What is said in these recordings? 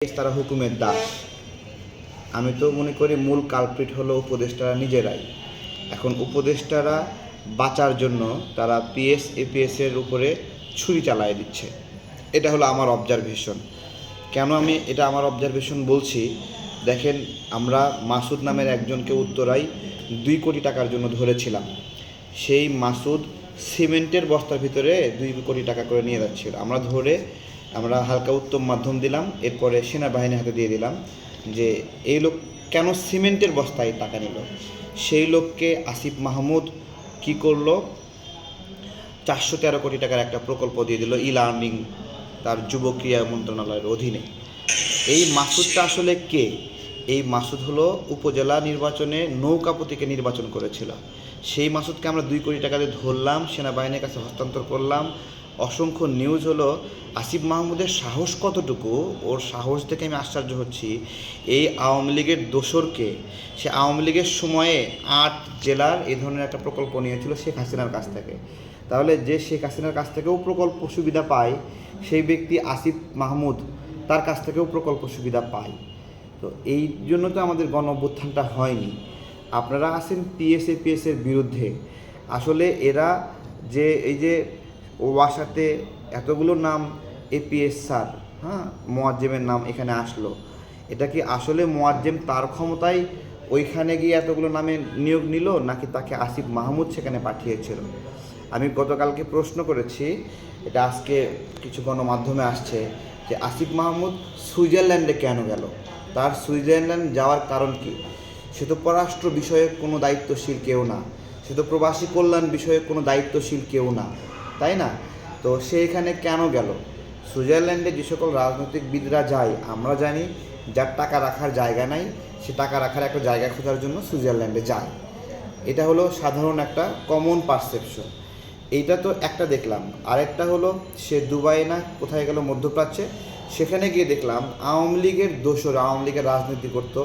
তারা হুকুমের দাস। আমি তো মনে করি মূল কালপ্রিট হলো উপদেষ্টারা নিজেরাই। এখন উপদেষ্টারা বাঁচার জন্য তারা পিএস এপিএস এর উপরে ছুরি চালায় দিচ্ছে। এটা হলো আমার অবজারভেশন কেন আমি এটা আমার অবজারভেশন বলছি? দেখেন, আমরা মাসুদ নামের একজনকে উত্তরায় দুই কোটি টাকার জন্য ধরেছিলাম। সেই মাসুদ সিমেন্টের বস্তার ভিতরে দুই কোটি টাকা করে নিয়ে যাচ্ছিল। আমরা ধরে আমরা হালকা উত্তম মাধ্যম দিলাম, এরপরে সেনাবাহিনীর হাতে দিয়ে দিলাম যে এই লোক কেন সিমেন্টের বস্তায় টাকা নিল? সেই লোককে আসিফ মাহমুদ কি করল? চারশো তেরো কোটি টাকার একটা প্রকল্প দিয়ে দিল ই লার্নিং তার যুব ক্রিয়া মন্ত্রণালয়ের অধীনে। এই মাসুদটা আসলে কে? এই মাসুদ হলো উপজেলা নির্বাচনে নৌকা প্রতীকে নির্বাচন করেছিল। সেই মাসুদকে আমরা দুই কোটি টাকা দিয়ে ধরলাম, সেনাবাহিনীর কাছে হস্তান্তর করলাম অসংখ্য নিউজ হলো, আসিফ মাহমুদের সাহস কতটুকু? ওর সাহস দেখে আমি আশ্চর্য হচ্ছি। এই আওয়ামী লীগের দোসরকে, সে আওয়ামী লীগের সময়ে আট জেলার এই ধরনের একটা প্রকল্প নিয়েছিল শেখ হাসিনার কাছ থেকে। তাহলে যে শেখ হাসিনার কাছ থেকেও প্রকল্প সুবিধা পায়, সেই ব্যক্তি আসিফ মাহমুদ তার কাছ থেকেও প্রকল্প সুবিধা পায়। তো এই জন্য তো আমাদের গণ অভ্যুত্থানটা হয়নি। আপনারা আছেন পিএসএ পিএসের বিরুদ্ধে। আসলে এরা যে, এই যে ওয়াসাতে এতগুলো নাম এপিএস স্যার হ্যাঁ মোয়াজ্জেমের নাম এখানে আসলো। এটা কি আসলে মোয়াজ্জেম তার ক্ষমতায় ওইখানে গিয়ে এতগুলো নামে নিয়োগ নিল, নাকি তাকে আসিফ মাহমুদ সেখানে পাঠিয়েছিল? আমি গতকালকে প্রশ্ন করেছি, এটা আজকে কিছু গণমাধ্যমে আসছে, যে আসিফ মাহমুদ সুইজারল্যান্ডে কেন গেল? তার সুইজারল্যান্ড যাওয়ার কারণ কি? সে তো পররাষ্ট্র বিষয়ে কোনো দায়িত্বশীল কেউ না। সে তো প্রবাসী কল্যাণ বিষয়ে কোনো দায়িত্বশীল কেউ না। তাই না? তো সে এখানে কেন গেল? সুইজারল্যান্ডে যে সকল রাজনৈতিকবিদরা যায়, আমরা জানি যার টাকা রাখার জায়গা নাই, সে টাকা রাখার একটা জায়গা খোঁজার জন্য সুইজারল্যান্ডে যায়। এটা হলো সাধারণ একটা কমন পারসেপশন এইটা তো একটা দেখলাম। আরেকটা হলো সে দুবাই না, কোথায় গেল? মধ্যপ্রাচ্যে। সেখানে গিয়ে দেখলাম আওয়ামী লীগের দোসর আওয়ামী লীগের রাজনীতি করতো।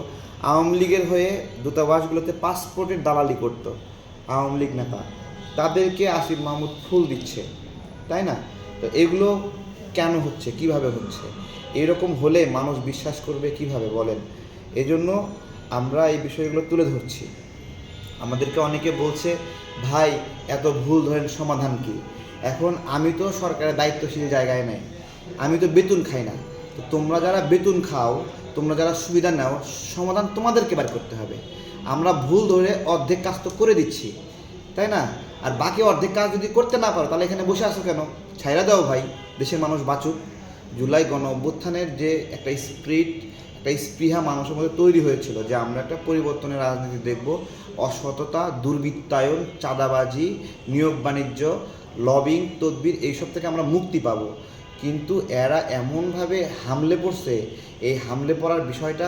আওয়ামী লীগের হয়ে দূতাবাসগুলোতে পাসপোর্টের দালালি করতো। আওয়ামী লীগ নেতা। তাদেরকে আসিফ মাহমুদ ফুল দিচ্ছে, তাই না? তো এগুলো কেন হচ্ছে? কীভাবে হচ্ছে? এরকম হলে মানুষ বিশ্বাস করবে কীভাবে বলেন? এজন্য আমরা এই বিষয়গুলো তুলে ধরছি। আমাদেরকে অনেকে বলছে, ভাই, এত ভুল ধরেন, সমাধান কি? এখন আমি তো সরকারের দায়িত্বশীল জায়গায় নেই। আমি তো বেতন খাই না। তো তোমরা যারা বেতন খাও, তোমরা যারা সুবিধা নাও, সমাধান তোমাদেরকে বার করতে হবে। আমরা ভুল ধরে অর্ধেক কাজ তো করে দিচ্ছি, তাই না? আর বাকি অর্ধেক কাজ যদি করতে না পারো, তাহলে এখানে বসে আসো কেন? ছাইরা দাও ভাই, দেশের মানুষ বাঁচুক। জুলাই গণ অভ্যুত্থানের যে একটা স্প্রিট একটা স্পৃহা মানুষের মধ্যে তৈরি হয়েছিল যে আমরা একটা পরিবর্তনের রাজনীতি দেখব। অসততা, দুর্বৃত্তায়ন, চাঁদাবাজি, নিয়োগ বাণিজ্য লবিং তদবির, এইসব থেকে আমরা মুক্তি পাব। কিন্তু এরা এমনভাবে হামলে পড়ছে, এই হামলে পড়ার বিষয়টা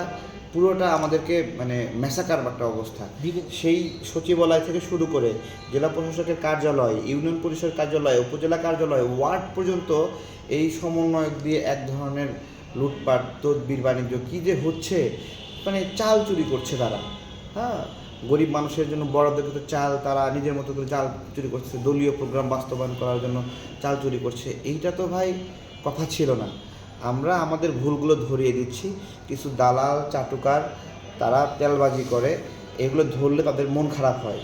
পুরোটা আমাদেরকে মানে মেসাকার একটা অবস্থা। সেই সচিবালয় থেকে শুরু করে জেলা প্রশাসকের কার্যালয় ইউনিয়ন পরিষদ কার্যালয় উপজেলা কার্যালয় ওয়ার্ড পর্যন্ত এই সমন্বয়ক দিয়ে এক ধরনের লুটপাট তদবির বাণিজ্য কী যে হচ্ছে মানে চাল চুরি করছে তারা। হ্যাঁ? গরিব মানুষের জন্য বরাদ্দকৃত চাল তারা নিজের মতো করে চাল চুরি করছে দলীয় প্রোগ্রাম বাস্তবায়ন করার জন্য চাল চুরি করছে। এইটা তো ভাই কথা ছিল না। আমরা আমাদের ভুলগুলো ধরিয়ে দিচ্ছি। কিছু দালাল, চাটুকার, তারা তেলবাজি করে, এগুলো ধরলে তাদের মন খারাপ হয়।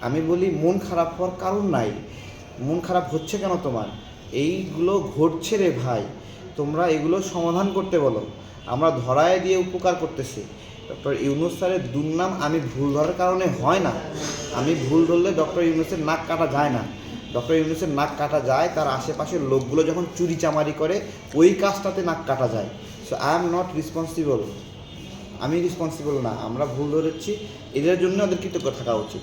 আমি বলি, মন খারাপ হওয়ার কারণ নাই। মন খারাপ হচ্ছে কেন তোমার? এইগুলো ঘটছে রে ভাই। তোমরা এগুলো সমাধান করতে বলো। আমরা ধরায় দিয়ে উপকার করতেছি। ডক্টর ইউনুস স্যারের দুর্নাম আমি ভুল ধরার কারণে হয় না। আমি ভুল ধরলে ডক্টর ইউনুসের নাক কাটা যায় না। ডক্টর ইউনুসের নাক কাটা যায়, তার আশেপাশের লোকগুলো যখন চুরি চামারি করে, ওই কাজটাতে নাক কাটা যায়। So I am not responsible আমি রেসপন্সিবল না। আমরা ভুল ধরেছি। এদের জন্য ওদের কৃতজ্ঞ থাকা উচিত।